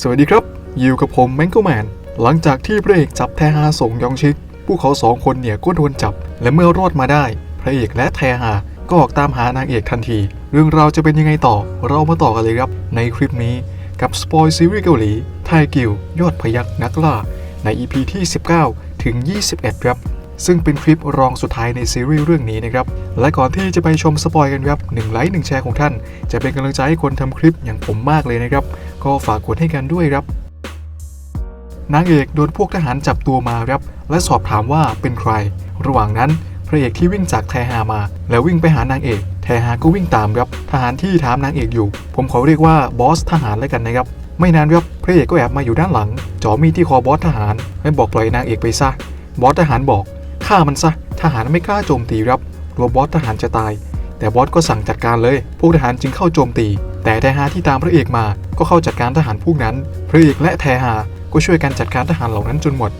สวัสดีครับ อยู่กับผมแมง g กแมน หลังจากที่พระเอกจับแทฮาส่งยองชิก พวกเขาสองคนเนี่ยก็โดนจับ และเมื่อรอดมาได้ พระเอกและแทฮาก็ออกตามหานางเอกทันที เรื่องราวจะเป็นยังไงต่อ เรามาต่อกันเลยครับ ในคลิปนี้กับสปอยซีรีส์เกาหลีไทกิวยอดพยักนักล่า ใน EP ที่ 19 ถึง 21 ครับ ซึ่งเป็นคลิปรองสุดท้ายในซีรีส์เรื่องนี้นะครับ และก่อนที่จะไปชมสปอยกันครับหนึ่งไลค์หนึ่งแชร์ของท่าน จะเป็นกำลังใจให้คนทำคลิปอย่างผมมากเลยนะครับ ก็ฝากกดให้กันด้วยครับนางเอกโดนพวกทหารจับตัวมาครับ และสอบถามว่าเป็นใคร ระหว่างนั้นพระเอกที่วิ่งจากแทฮามา แล้ววิ่งไปหานางเอก แทฮาก็วิ่งตามครับ ทหารที่ถามนางเอกอยู่ ผมขอเรียกว่าบอสทหารแล้วกันนะครับ ไม่นานครับพระเอกก็แอบมาอยู่ด้านหลังจ่อมีดที่คอบอสทหารและบอกปล่อยนางเอกไปซะ บอสทหารบอก ฆ่ามันซะ ทหารไม่กล้าโจมตีครับกลัวบอสทหารจะตาย แต่บอสก็สั่งจัดการเลย พวกทหารจึงเข้าโจมตี แต่แทฮาที่ตามพระเอกมา ก็เข้าจัดการทหารพวกนั้น พระเอกและแทฮาก็ช่วยกันจัดการทหารเหล่านั้นจนหมด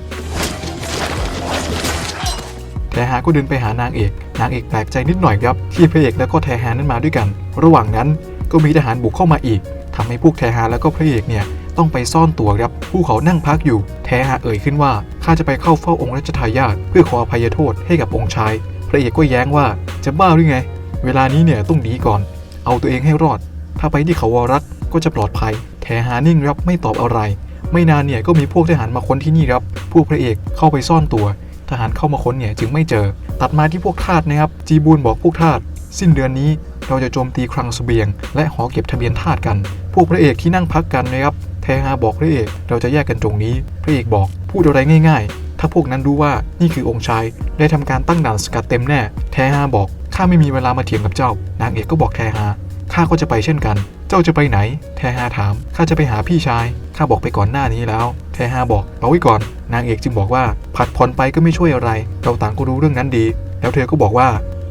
แทฮาก็เดินไปหานางเอก นางเอกแปลกใจนิดหน่อยครับ ที่พระเอกแล้วก็แทฮานั้นมาด้วยกัน ระหว่างนั้นก็มีทหารบุกเข้ามาอีกทำให้พวกแทฮาแล้วก็พระเอกเนี่ย ต้องไปซ่อนตัวครับผู้เขานั่งพักอยู่ แทฮาเอ่ยขึ้นว่าข้าจะไปเข้าเฝ้าองค์รัชทายาทเพื่อขออภัยโทษให้กับองค์ชาย พระเอกก็แย้งว่าจะบ้าหรือไง เวลานี้เนี่ยต้องหนีก่อน เอาตัวเองให้รอด ถ้าไปที่เขาวรักก็จะปลอดภัย แทฮานิ่งรับไม่ตอบอะไร ไม่นานเนี่ยก็มีพวกทหารมาค้นที่นี่ครับพวกพระเอกเข้าไปซ่อนตัว ทหารเข้ามาค้นเนี่ยจึงไม่เจอ ตัดมาที่พวกทาสนะครับจีบูนบอกพวกทาสสิ้นเดือนนี้เราจะโจมตีคลังสเสบียง และหอเก็บทะเบียนทาสกัน พวกพระเอกที่นั่งพักกันนะครับ แทฮาบอกพระเอกเราจะแยกกันตรงนี้ พระเอกบอกพูดอะไรง่ายๆ ถ้าพวกนั้นรู้ว่านี่คือองค์ชายได้ทำการตั้งด่านสกัดเต็มแน่ แทฮาบอกข้าไม่มีเวลามาเถียงกับเจ้า นางเอกก็บอกแทฮาข้าก็จะไปเช่นกัน เจ้าจะไปไหน แทฮาถามข้าจะไปหาพี่ชายข้าบอกไปก่อนหน้านี้แล้ว แทฮาบอกเอาไว้ก่อน นางเอกจึงบอกว่าผัดผ่อนไปก็ไม่ช่วยอะไร เราต่างก็รู้เรื่องนั้นดี แล้วเธอก็บอกว่า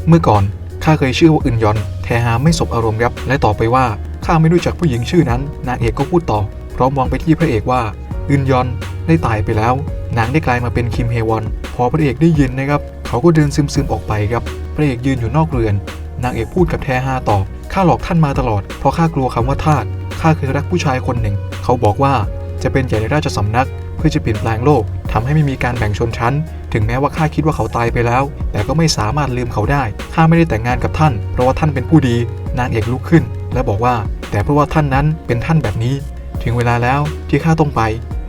เมื่อก่อนข้าเคยชื่อว่าอึนยอน แทฮาไม่สบอารมณ์ครับและต่อไปว่าข้าไม่รู้จักผู้หญิงชื่อนั้น นางเอกก็พูดต่อ พร้อมมองไปที่พระเอกว่าอึนยอนได้ตายไปแล้ว นางได้กลายมาเป็นคิมเฮวอนพอพระเอกได้ยินนะครับ เขาก็เดินซึมๆออกไปครับ พระเอกยืนอยู่นอกเรือน นางเอกพูดกับแทฮาต่อข้าหลอกท่านมาตลอด เพราะข้ากลัวคำว่าทาสข้าเคยรักผู้ชายคนหนึ่ง เขาบอกว่าจะเป็นใหญ่ในราชสำนัก เพื่อจะเปลี่ยนแปลงโลกทำให้ไม่มีการแบ่งชนชั้น ถึงแม้ว่าข้าคิดว่าเขาตายไปแล้ว แต่ก็ไม่สามารถลืมเขาได้ข้าไม่ได้แต่งงานกับท่าน เพราะว่าท่านเป็นผู้ดี นางเอกลุกขึ้น และบอกว่า แต่เพราะว่าท่านนั้นเป็นท่านแบบนี้ ถึงเวลาแล้วที่ข้าต้องไป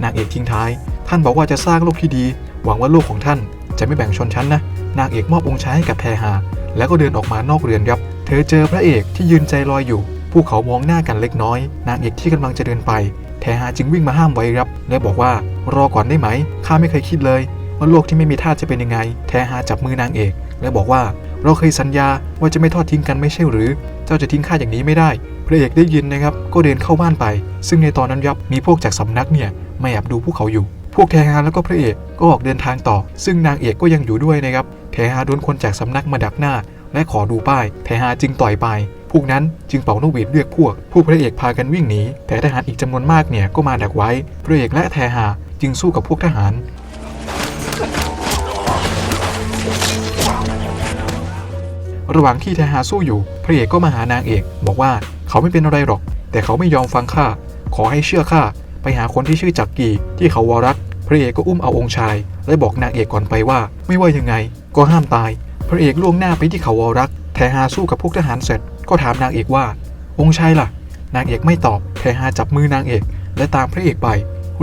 นางเอกทิ้งท้าย ท่านบอกว่าจะสร้างโลกที่ดี หวังว่าโลกของท่านจะไม่แบ่งชนชั้นนะ นางเอกมอบองค์ชายให้กับแทฮาแล้วก็เดินออกมานอกเรือนครับ เธอเจอพระเอกที่ยืนใจลอยอยู่ พวกเขามองหน้ากันเล็กน้อย นางเอกที่กำลังจะเดินไปแทฮาจึงวิ่งมาห้ามไว้ครับ และบอกว่ารอก่อนได้ไหม ข้าไม่เคยคิดเลย ว่าโลกที่ไม่มีทาสจะเป็นยังไงแทฮาจับมือนางเอก และบอกว่าเราเคยสัญญาว่าจะไม่ทอดทิ้งกันไม่ใช่หรือ เจ้าจะทิ้งข้าอย่างนี้ไม่ได้ ระเอกได้ยินนะครับ ก็เดินเข้าบ้านไป ซึ่งในตอนนั้นยับมีพวกจากสำนักเนี่ยมาแอบดูพวกเขาอยู่ พวกแทฮาแล้วก็พระเอกก็ออกเดินทางต่อ ซึ่งนางเอกก็ยังอยู่ด้วยนะครับแทฮาโดนคนจากสำนักมาดักหน้า และขอดูป้ายแทฮาจึงต่อยไป พวกนั้นจึงเป่านกหวีดเรียกพวก ผู้พระเอกพากันวิ่งหนีแต่ทหารอีกจำนวนมากเนี่ยก็มาดักไว้ พระเอกและแทฮาจึงสู้กับพวกทหารระหว่างที่แทฮาสู้อยู่ พระเอกก็มาหานางเอก บอกว่า เขาไม่เป็นอะไรหรอก แต่เขาไม่ยอมฟังข้า ขอให้เชื่อข้า ไปหาคนที่ชื่อจักกีที่เขาวารัก พระเอกก็อุ้มเอาองค์ชาย และบอกนางเอกก่อนไปว่า ไม่ว่ายังไง ก็ห้ามตาย พระเอกล่วงหน้าไปที่เขาวารัก แทฮาสู้กับพวกทหารเสร็จ ก็ถามนางเอกว่า องค์ชายล่ะ นางเอกไม่ตอบ แทฮาจับมือนางเอก และตามพระเอกไป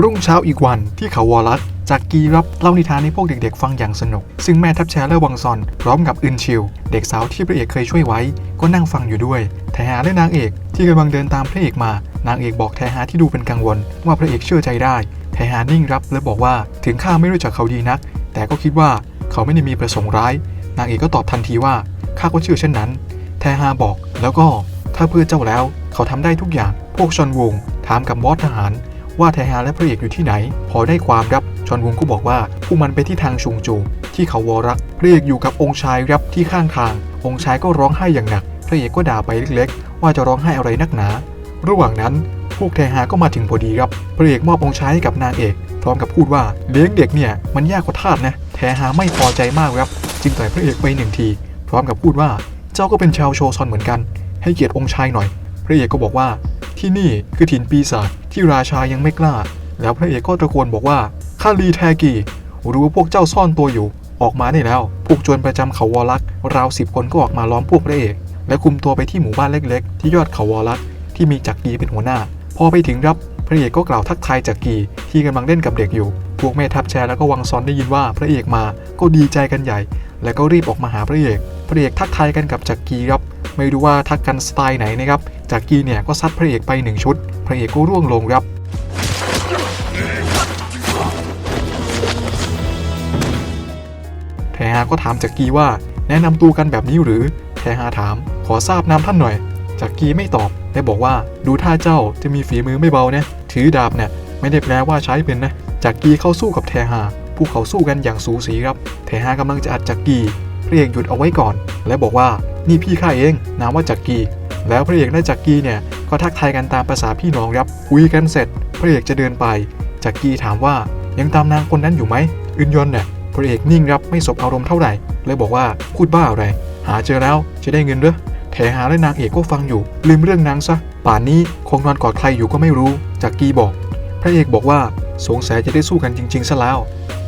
รุ่งเช้าอีกวันที่เขาวอลัส จากกีรับเล่านิทานให้พวกเด็กๆ ฟังอย่างสนุก ซึ่งแม่ทัพแชร์และวังซอน พร้อมกับอึนชิว เด็กสาวที่พระเอกเคยช่วยไว้ ก็นั่งฟังอยู่ด้วย แทฮาและนางเอก ที่กำลังเดินตามพระเอกมา นางเอกบอกแทฮาที่ดูเป็นกังวล ว่าพระเอกเชื่อใจได้ แทฮานิ่งรับและบอกว่าถึงข้าไม่รู้จักเขาดีนัก แต่ก็คิดว่าเขาไม่ได้มีประสงค์ร้าย นางเอกก็ตอบทันทีว่าข้าก็เชื่อเช่นนั้น แทฮาบอก แล้วก็ถ้าเพื่อเจ้าแล้ว เขาทำได้ทุกอย่าง พวกชอนวงถามกับบอสทหาร ว่าแทฮาและพระเอกอยู่ที่ไหน พอได้ความรับ ชอนวงก็บอกว่าผู้มันไปที่ทางชุงจู ที่เขาวอรักพระเอกอยู่กับองค์ชายรับที่ข้างทาง องค์ชายก็ร้องไห้อย่างหนักพระเอกก็ด่าไปเล็กๆ ว่าจะร้องไห้อะไรนักหนา ระหว่างนั้นพวกแทฮาก็มาถึงพอดีครับพระเอกมอบองค์ชายให้กับนางเอกพร้อมกับพูดว่าเลี้ยงเด็กเนี่ยมันยากกว่าทาสนะแทฮาไม่พอใจมากครับจึงต่อยพระเอกไปหนึ่งที พร้อมกับพูดว่าเจ้าก็เป็นชาวโชซอนเหมือนกัน ให้เกียรติองค์ชายหน่อย พระเอกก็บอกว่าที่นี่คือถิ่นปีศาจที่ราชายังไม่กล้า แล้วพระเอกก็ตะโกนบอกว่า ข้าลีแทกีรู้ว่าพวกเจ้าซ่อนตัวอยู่ ออกมาได้แล้ว พวกโจรประจำเขาวอลักราวสิบคนก็ออกมาล้อมพวกพระเอก และคุมตัวไปที่หมู่บ้านเล็กๆ ที่ยอดเขาวอลักที่มีจักรีเป็นหัวหน้า พอไปถึงรับพระเอกก็กล่าวทักทายจักรีที่กำลังเล่นกับเด็กอยู่ พวกแม่ทัพแชร์แล้วก็วังซอนได้ยินว่าพระเอกมา ก็ดีใจกันใหญ่ แล้วก็รีบออกมาหาพระเอก พระเอกทักทายกันกับจักรีครับ ไม่รู้ว่าทักกันสไตล์ไหนนะครับ จักรีเนี่ยก็ซัดพระเอกไปหนึ่งชุด พระเอกก็ร่วงลงครับ ฮาก็ถามจักรีว่า แนะนำตัวกันแบบนี้หรือแทฮาถาม ขอทราบนามท่านหน่อย จักรีไม่ตอบและบอกว่าดูท่าเจ้าจะมีฝีมือไม่เบานะถือดาบเนี่ยไม่ได้แปลว่าใช้เป็นนะจักรีเข้าสู้กับแทฮาพวกเขาสู้กันอย่างสูสีครับแทฮากำลังจะอัดจักรีพระเอกหยุดเอาไว้ก่อน และบอกว่านี่พี่ข้าเองนามว่าจักรีแล้วพระเอกและจักรีเนี่ยก็ทักทายกันตามภาษาพี่น้องครับคุยกันเสร็จ พระเอกจะเดินไปจักรีถามว่ายังตามนางคนนั้นอยู่ไหมอึนยอนเนี่ย พระเอกนิ่งรับไม่สบอารมณ์เท่าไหร่เลยบอกว่าพูดบ้าอะไร หาเจอแล้วจะได้เงินเหรอแถหาและนางเอกก็ฟังอยู่ ลืมเรื่องนางซะ ป่านนี้คงนอนกอดใครอยู่ก็ไม่รู้จักรีบอก พระเอกบอกว่าสงสัยจะได้สู้กันจริงๆซะแล้ว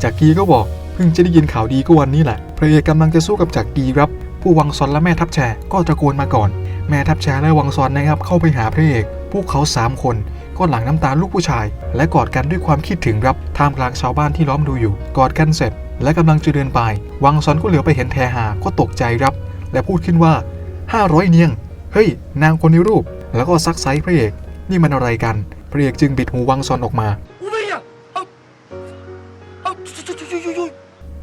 จักรีก็บอกเพิ่งจะได้ยินข่าวดีก็วันนี้แหละ พระเอกกำลังจะสู้กับจักรีครับ ผู้วังซอนและแม่ทัพแชร์ก็ตะโกนมาก่อน แม่ทัพแชร์และวังซอนนะครับเข้าไปหาพระเอกพวกเขาสามคนก็หลั่งน้ำตาลูกผู้ชาย และกอดกันด้วยความคิดถึงครับท่ามกลางชาวบ้านที่ล้อมดูอยู่ กอดกันเสร็จ และกำลังจะเดินไป วังซอนก็เหลือไปเห็นแทหาก็ตกใจรับ และพูดขึ้นว่า 500 เนียง เฮ้ย นางคนนี้รูป แล้วก็ซักไซส์พระเอก นี่มันอะไรกัน พระเอกจึงบิดหูวังซอนออกมา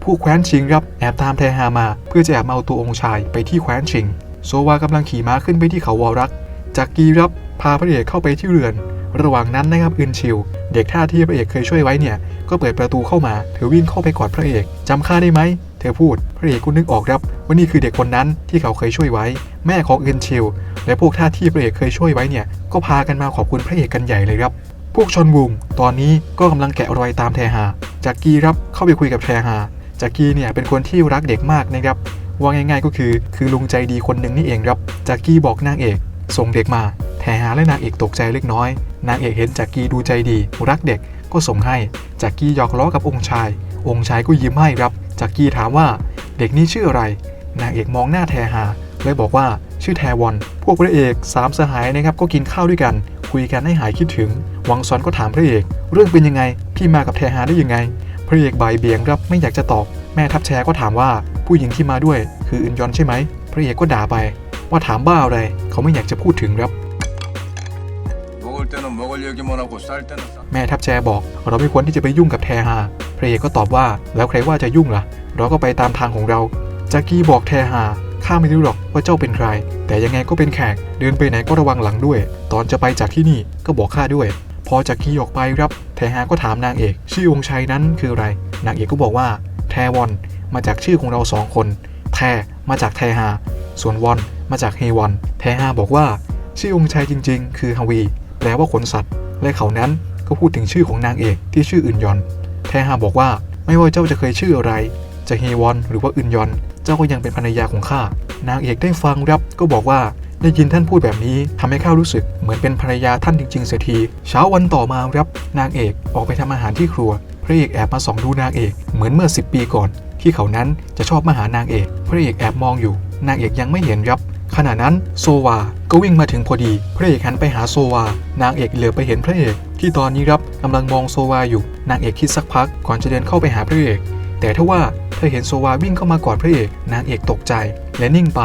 ผู้แคว้นชิงรับแอบตามแทหามา เพื่อจะแอบเอาตัวองค์ชายไปที่แคว้นชิง โซวากำลังขี่ม้าขึ้นไปที่เขาวอรักจากกีรับ พาพระเอกเข้าไปที่เรือน ระหว่างนั้นนะครับอึนชิว เด็กท่าที่พระเอกเคยช่วยไว้เนี่ย ก็เปิดประตูเข้ามา เธอวิ่งเข้าไปกอดพระเอกจำข้าได้ไหม เธอพูด พระเอกก็นึกออกครับว่านี่คือเด็กคนนั้นที่เขาเคยช่วยไว้ แม่ของอึนชิว และพวกท่าที่พระเอกเคยช่วยไว้เนี่ย ก็พากันมาขอบคุณพระเอกกันใหญ่เลยครับ พวกชนวุงตอนนี้ก็กำลังแกะรอยตามแทฮา จากกีรับเข้าไปคุยกับแทฮา จากกีเนี่ยเป็นคนที่รักเด็กมากนะครับว่าง่ายๆก็คือ คือลุงใจดีคนหนึ่งนี่เองครับ จากกี้บอกนางเอก ส่งเด็กมา แทฮาและนางเอกตกใจเล็กน้อย นางเอกเห็นจากกีดูใจดี รักเด็กก็ส่งให้ จากกีหยอกล้อกับองค์ชาย องค์ชายก็ยิ้มให้ครับ จากกีถามว่า เด็กนี้ชื่ออะไร นางเอกมองหน้าแทฮาเลยบอกว่าชื่อแทวอน พวกพระเอกสามสหายนะครับก็กินข้าวด้วยกัน คุยกันให้หายคิดถึง วังซอนก็ถามพระเอก เรื่องเป็นยังไง พี่มากับแทฮาได้ยังไง พระเอกบ่ายเบี่ยงครับไม่อยากจะตอบ แม่ทัพแชร์ก็ถามว่าผู้หญิงที่มาด้วย คืออึนยอนใช่ไหม พระเอกก็ด่าไป ว่าถามบ้าอะไร เขาไม่อยากจะพูดถึงครับ แม่ทัพแจบอก เราไม่ควรที่จะไปยุ่งกับแทฮาพระเอกก็ตอบว่า แล้วใครว่าจะยุ่งละ่ะ เราก็ไปตามทางของเรา จากกี้บอกแทฮาข้าไม่รู้หรอกว่าเจ้าเป็นใคร แต่ยังไงก็เป็นแขก เดินไปไหนก็ระวังหลังด้วย ตอนจะไปจากที่นี่ก็บอกข้าด้วย พอจากกี้ออกไปครับ แทฮาก็ถามนางเอก ชื่อองชัยนั้นคืออะไร นางเอกก็บอกว่า แทวอน มาจากชื่อของเราสองคน แท มาจากแทฮา ส่วนวอน มาจากเฮวอนแทฮาบอกว่า ชื่อองค์ชัยจริง ๆ คือฮาวี แปลว่าขนสัตว์ และเขานั้นก็พูดถึงชื่อของนางเอกที่ชื่ออึนยอน แทฮาบอกว่าไม่ว่าเจ้าจะเคยชื่ออะไร จะเฮวอนหรือว่าอึนยอน เจ้าก็ยังเป็นภรรยาของข้า นางเอกได้ฟังรับก็บอกว่าได้ยินท่านพูดแบบนี้ทำให้ข้ารู้สึกเหมือนเป็นภรรยาท่านจริง ๆ เสียที เช้าวันต่อมารับนางเอกออกไปทำอาหารที่ครัว พระเอกแอบมาส่องดูนางเอกเหมือนเมื่อ 10 ปีก่อน ที่เขานั้นจะชอบมาหานางเอก พระเอกแอบมองอยู่ นางเอกยังไม่เห็นรับ ขณะนั้นโซวาก็วิ่งมาถึงพอดี พระเอกหันไปหาโซวา นางเอกเหลือไปเห็นพระเอก ที่ตอนนี้รับกำลังมองโซวาอยู่ นางเอกคิดสักพักก่อนจะเดินเข้าไปหาพระเอก แต่ถ้าว่าเธอเห็นโซวาวิ่งเข้ามากอดพระเอก นางเอกตกใจและนิ่งไป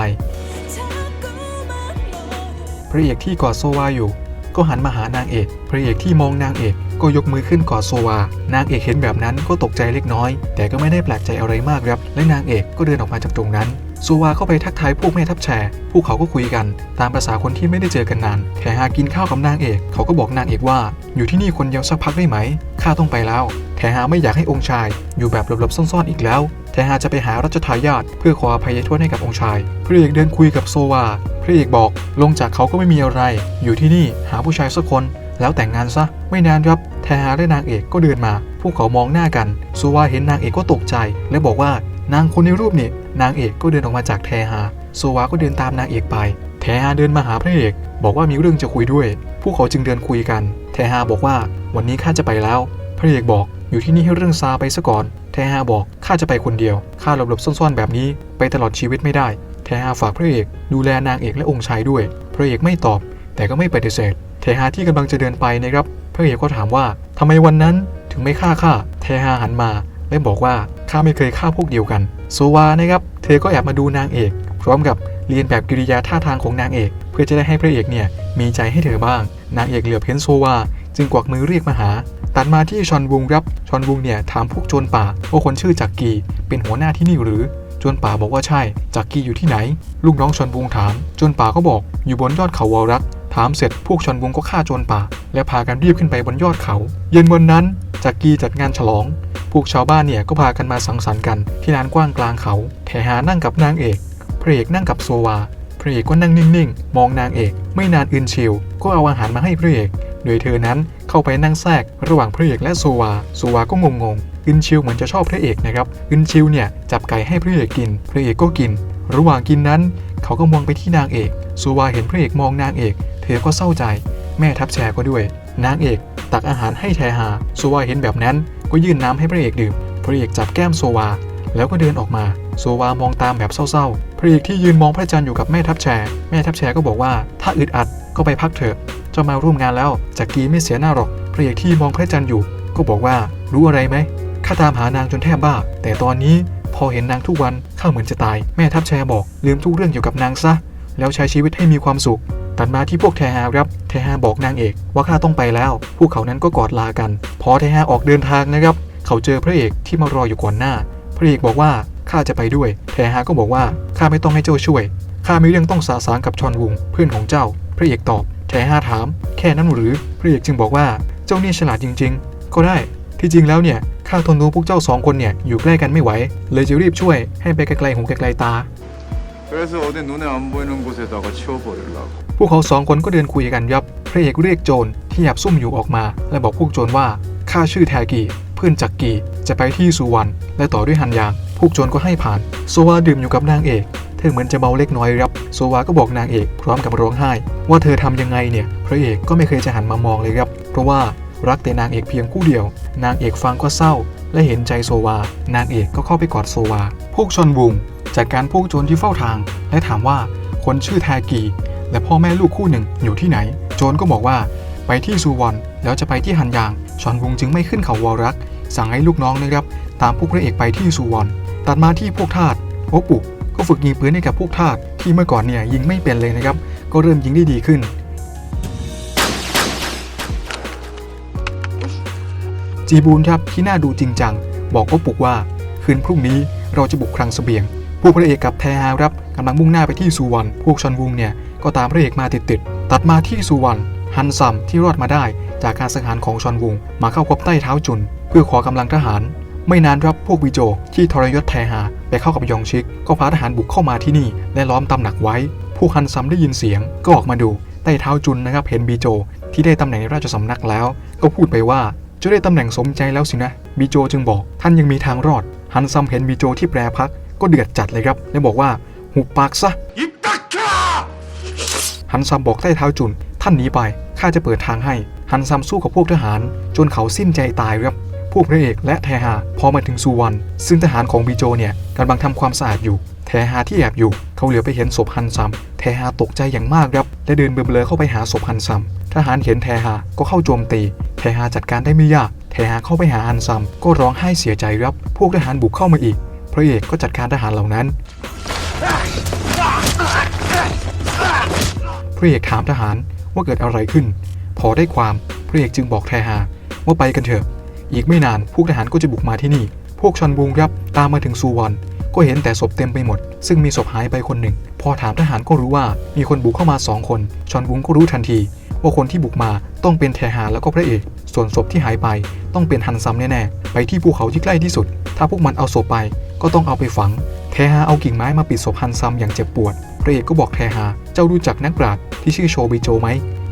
พระเอกที่กอดโซวาอยู่ ก็หันมาหานางเอก พระเอกที่มองนางเอกก็ยกมือขึ้นกอดโซวา นางเอกเห็นแบบนั้นก็ตกใจเล็กน้อย แต่ก็ไม่ได้แปลกใจอะไรมากครับ และนางเอกก็เดินออกมาจากตรงนั้น ซวาเข้าไปทักทายพวกแม่ทัพแชร์พวกเขาก็คุยกันตามภาษาคนที่ไม่ได้เจอกันนาน แถหากินข้าวกับนางเอก เขาก็บอกนางเอกว่า อยู่ที่นี่คนเดียวสักพักได้ไหม ข้าต้องไปแล้ว แถหาไม่อยากให้องค์ชาย อยู่แบบหลบๆซ่อนๆอีกแล้ว แถหาจะไปหารัชทายาทเพื่อขออภัยโทษให้กับองค์ชาย พระเอกเดินคุยกับโซวา พระเอกบอก ลงจากเขาก็ไม่มีอะไร อยู่ที่นี่หาผู้ชายสักคน แล้วแต่งงานซะ ไม่นานครับ แทฮาและนางเอกก็เดินมา พวกเขามองหน้ากันโซวาเห็นนางเอกก็ตกใจ และบอกว่า นางคนในรูปนี่นางเอกก็เดินออกมาจากแทฮาโซวาก็เดินตามนางเอกไป แทฮาเดินมาหาพระเอก บอกว่ามีเรื่องจะคุยด้วย พวกเขาจึงเดินคุยกัน แทฮาบอกว่าวันนี้ข้าจะไปแล้ว พระเอกบอกอยู่ที่นี่ให้เรื่องซาไปซะก่อน แทฮาบอกข้าจะไปคนเดียวข้าหลบๆซ่อนๆแบบนี้ไปตลอดชีวิตไม่ได้ แทฮาฝากพระเอก ดูแลนางเอกและองค์ชายด้วย พระเอกไม่ตอบ แต่ก็ไม่ปฏิเสธเทฮาที่กำลังจะเดินไปนะครับ พระเอกก็ถามว่าทำไมวันนั้นถึงไม่ฆ่าข้าเทฮาหันมาและบอกว่า ข้าไม่เคยฆ่าพวกเดียวกันโซวานะครับเธอก็แอบมาดูนางเอก พร้อมกับเรียนแบบกิริยาท่าทางของนางเอก เพื่อจะได้ให้พระเอกเนี่ยมีใจให้เธอบ้าง นางเอกเหลือบเห็นโซวา จึงกวักมือเรียกมาหา ตัดมาที่ชอนวุงครับชอนวุงเนี่ยถามพวกโจรป่าว่าคนชื่อจักกีเป็นหัวหน้าที่นี่หรือโจรป่าบอกว่าใช่ จักกีอยู่ที่ไหน ลูกน้องชอนวุงถามโจรป่าก็บอก อยู่บนยอดเขาวอรักถามเสร็จพวกชอนวุงก็ฆ่าโจรป่า และพากันรีบขึ้นไปบนยอดเขา เย็นวันนั้น จักกีจัดงานฉลอง พวกชาวบ้านเนี่ยก็พากันมาสังสรรค์กันที่ลานกว้างกลางเขาแถหานั่งกับนางเอกพระเอกนั่งกับโซวาพระเอกก็นั่งนิ่งๆ มองนางเอก ไม่นานอึนชิว ก็เอาอาหารมาให้พระเอก โดยเธอนั้นเข้าไปนั่งแทรก ระหว่างพระเอกและโซวาโซวาก็งงๆ อึนชิวเหมือนจะชอบพระเอกนะครับ อึนชิวเนี่ยจับไก่ให้พระเอกกิน พระเอกก็กิน ระหว่างกินนั้น เขาก็มองไปที่นางเอกโซวาเห็นพระเอกมองนางเอก เธอก็เศร้าใจ แม่ทับแชร์ก็ด้วย นางเอก ตักอาหารให้แทหาโซวาเห็นแบบนั้น ก็ยื่นน้ำให้พระเอกดื่ม พระเอกจับแก้มโซวา แล้วก็เดินออกมา โซวามองตามแบบเศร้าๆ พระเอกที่ยืนมองพระจันทร์อยู่กับแม่ทัพแชร์แม่ทัพแชร์ก็บอกว่าถ้าอึดอัดก็ไปพักเถอะเจ้ามาร่วมงานแล้วจากกีไม่เสียหน้าหรอก พระเอกที่มองพระจันทร์อยู่ ก็บอกว่ารู้อะไรไหมข้าตามหานางจนแทบบ้า แต่ตอนนี้พอเห็นนางทุกวันข้าเหมือนจะตาย แม่ทัพแชร์บอกลืมทุกเรื่องเกี่ยวกับนางซะ แล้วใช้ชีวิตให้มีความสุข ตัดมาที่พวกแทฮาครับ แทฮาบอกนางเอกว่าข้าต้องไปแล้ว พวกเขานั้นก็กอดลากัน พอแทฮาออกเดินทางนะครับ เขาเจอพระเอกที่มารออยู่ก่อนหน้า พระเอกบอกว่าข้าจะไปด้วย แทฮาก็บอกว่าข้าไม่ต้องให้เจ้าช่วย ข้ามีเรื่องต้องสาสางกับชอนวุงเพื่อนของเจ้า พระเอกตอบ แทฮาถาม แค่นั้นหรือ พระเอกจึงบอกว่าเจ้านี่ฉลาดจริง ๆ ก็ได้ ที่จริงแล้วเนี่ยข้าทนดูพวกเจ้าสองคนเนี่ยอยู่ใกล้กันไม่ไหว เลยจะรีบช่วยให้ไปไกลๆหูไกลๆตา 그래서 어디 눈에 안 보이는 곳에다가 치워버리려고 พวกเขาสองคนก็เดินคุยกันยับ พระเอกเรียกโจรที่แอบซุ่มอยู่ออกมา และบอกพวกโจรว่าข้าชื่อแทกีเพื่อนจักกีจะไปที่สุวรรณและต่อด้วยหันยาง พวกโจรก็ให้ผ่าน โซวาดื่มอยู่กับนางเอก เธอเหมือนจะเมาเล็กน้อยครับ โซวาก็บอกนางเอกพร้อมกับร้องไห้ ว่าเธอทำยังไงเนี่ย พระเอกก็ไม่เคยจะหันมามองเลยครับ เพราะว่ารักแต่นางเอกเพียงผู้เดียว นางเอกฟังก็เศร้า และเห็นใจโซวา นางเอกก็เข้าไปกอดโซวา พวกชนบุง จัดการพวกโจรที่เฝ้าทาง และถามว่าคนชื่อแทกีและพ่อแม่ลูกคู่หนึ่งอยู่ที่ไหน โจรก็บอกว่าไปที่ซูวอนแล้วจะไปที่ฮันยางชอนวุงจึงไม่ขึ้นเขาวอรัก สั่งให้ลูกน้องนะครับ ตามพวกพระเอกไปที่ซูวอนตัดมาที่พวกทาสโอปุก็ฝึกยิงปืนให้กับพวกทาสที่เมื่อก่อนเนี่ยยิงไม่เป็นเลยนะครับ ก็เริ่มยิงได้ดีขึ้นจีบูนครับที่น่าดูจริงจัง บอกโอปุกว่า คืนพรุ่งนี้เราจะบุกคลังเสบียง พวกพระเอกกับแทฮารับกำลังมุ่งหน้าไปที่ซูวอนพวกชอนวุงเนี่ยก็ตามพระเอกมาติดๆตัดมาที่ซูวอนฮันซัมที่รอดมาได้จากการสังหารของชอนวุง มาเข้าพบใต้เท้าจุน เพื่อขอกำลังทหาร ไม่นานรับพวกวิโจที่ทรยศแทฮาไปเข้ากับยองชิก ก็พาทหารบุกเข้ามาที่นี่ และล้อมตำหนักไว้ พวกฮันซัมได้ยินเสียง ก็ออกมาดูใต้เท้าจุนนะครับเห็นบีโจ ที่ได้ตำแหน่งในราชสำนักแล้ว ก็พูดไปว่าจะได้ตำแหน่งสมใจแล้วสินะบีโจจึงบอกท่านยังมีทางรอดฮันซัมเห็นบีโจที่แปรพัก ก็เดือดจัดเลยครับ และบอกว่าหุบปากซะฮันซัมบอกใต้เท้าจุน ท่านหนีไปข้าจะเปิดทางให้ ฮันซัมสู้กับพวกทหาร จนเขาสิ้นใจตายครับพวกพระเอกและแทฮาพอมาถึงสุวรรณซึ่งทหารของบีโจเนี่ยกำลังทำความสะอาดอยู่ แทฮาที่แอบอยู่ เขาเหลือไปเห็นศพฮันซัม แทฮาตกใจอย่างมากครับ และเดินเบื่อเข้าไปหาศพฮันซัม ทหารเห็นแทฮาก็เข้าโจมตี แทฮาจัดการได้ไม่ยาก แทฮาเข้าไปหาฮันซัม ก็ร้องไห้เสียใจครับ พวกทหารบุกเข้ามาอีก พระเอกก็จัดการทหารเหล่านั้น พระเอกถามทหารว่าเกิดอะไรขึ้น พอได้ความพระเอกจึงบอกแทฮาว่าไปกันเถอะ อีกไม่นานพวกทหารก็จะบุกมาที่นี่ พวกชอนบุงครับตามมาถึงซูวอนก็เห็นแต่ศพเต็มไปหมด ซึ่งมีศพหายไปคนหนึ่ง พอถามทหารก็รู้ว่ามีคนบุกเข้ามาสองคน ชอนบุงก็รู้ทันที ว่าคนที่บุกมาต้องเป็นแทฮาแล้วก็พระเอก ส่วนศพที่หายไปต้องเป็นฮันซัมแน่ๆ ไปที่ภูเขาที่ใกล้ที่สุด ถ้าพวกมันเอาศพไปก็ต้องเอาไปฝัง แทฮาเอากิ่งไม้มาปิดศพฮันซัมอย่างเจ็บปวด พระเอกก็บอกแทฮาเจ้ารู้จักนักปราชญ์ที่ชื่อโชบิโจไหม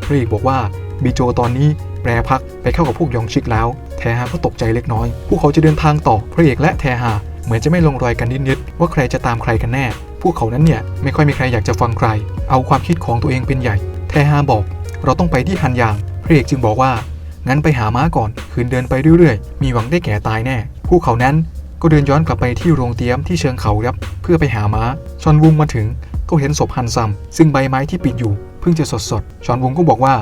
พระเอกบอกว่าบิโจตอนนี้แปรพักไปเข้ากับพวกยองชิกแล้ว แทฮาก็ตกใจเล็กน้อย พวกเขาจะเดินทางต่อ พระเอกและแทฮาเหมือนจะไม่ลงรอยกันนิดๆว่าใครจะตามใครกันแน่ พวกเขานั้นเนี่ยไม่ค่อยมีใครอยากจะฟังใคร เอาความคิดของตัวเองเป็นใหญ่ แทฮาบอก เราต้องไปที่ฮันยาง พระเอกจึงบอกว่า งั้นไปหาม้าก่อน คืนเดินไปเรื่อยๆ มีหวังได้แก่ตายแน่ พวกเขานั้นก็เดินย้อนกลับไปที่โรงเตี้ยมที่เชิงเขาครับ เพื่อไปหาม้า ชอนวุงมาถึงก็เห็นศพฮันซัม ซึ่งใบไม้ที่ปิดอยู่เพิ่งจะสดสดๆชอนวุงก็บอกว่า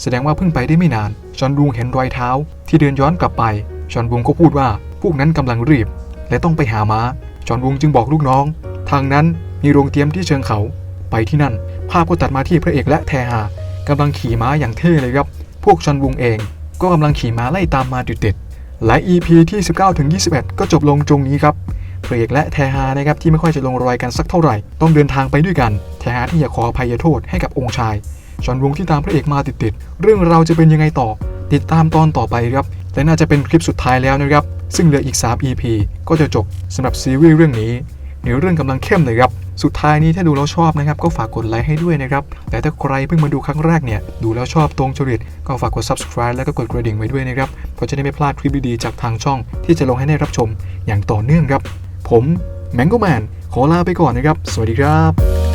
แสดงว่าเพิ่งไปได้ไม่นาน ชอนวุงเห็นรอยเท้า ที่เดินย้อนกลับไป ชอนวุงก็พูดว่า พวกนั้นกำลังรีบ และต้องไปหาม้า ชอนวุงจึงบอกลูกน้อง ทางนั้นมีโรงเตี้ยมที่เชิงเขา ไปที่นั่น ภาพก็ตัดมาที่พระเอกและแทฮากำลังขี่ม้าอย่างเท่เลยครับ พวกชอนวุงเอง ก็กำลังขี่ม้าไล่ตามมาติดๆและ EP ที่ 19ถึง21 ก็จบลงตรงนี้ครับพระเอกและแทฮานะครับที่ไม่ค่อยจะลงรอยกันสักเท่าไหร่ ต้องเดินทางไปด้วยกัน แทฮาที่อยากขออภัยโทษให้กับองค์ชายชอนวงที่ตามพระเอกมาติดๆเรื่องเราจะเป็นยังไงต่อ ติดตามตอนต่อไปครับและน่าจะเป็นคลิปสุดท้ายแล้วนะครับ ซึ่งเหลืออีก 3 EP ก็จะจบสำหรับซีรีส์เรื่องนี้เนื้อเรื่องกำลังเข้มเลยครับ สุดท้ายนี้ถ้าดูแล้วชอบนะครับก็ฝากกดไลค์ให้ด้วยนะครับ แต่ถ้าใครเพิ่งมาดูครั้งแรกเนี่ยดูแล้วชอบตรงจริตก็ฝากกด subscribe แล้วก็กดกระดิ่งไว้ด้วยนะครับเพราะจะได้ไม่พลาดคลิปดีๆจากทางช่อง ที่จะลงให้ได้รับชมอย่างต่อเนื่องครับ ผมแมงโกแมนขอลาไปก่อนนะครับ สวัสดีครับ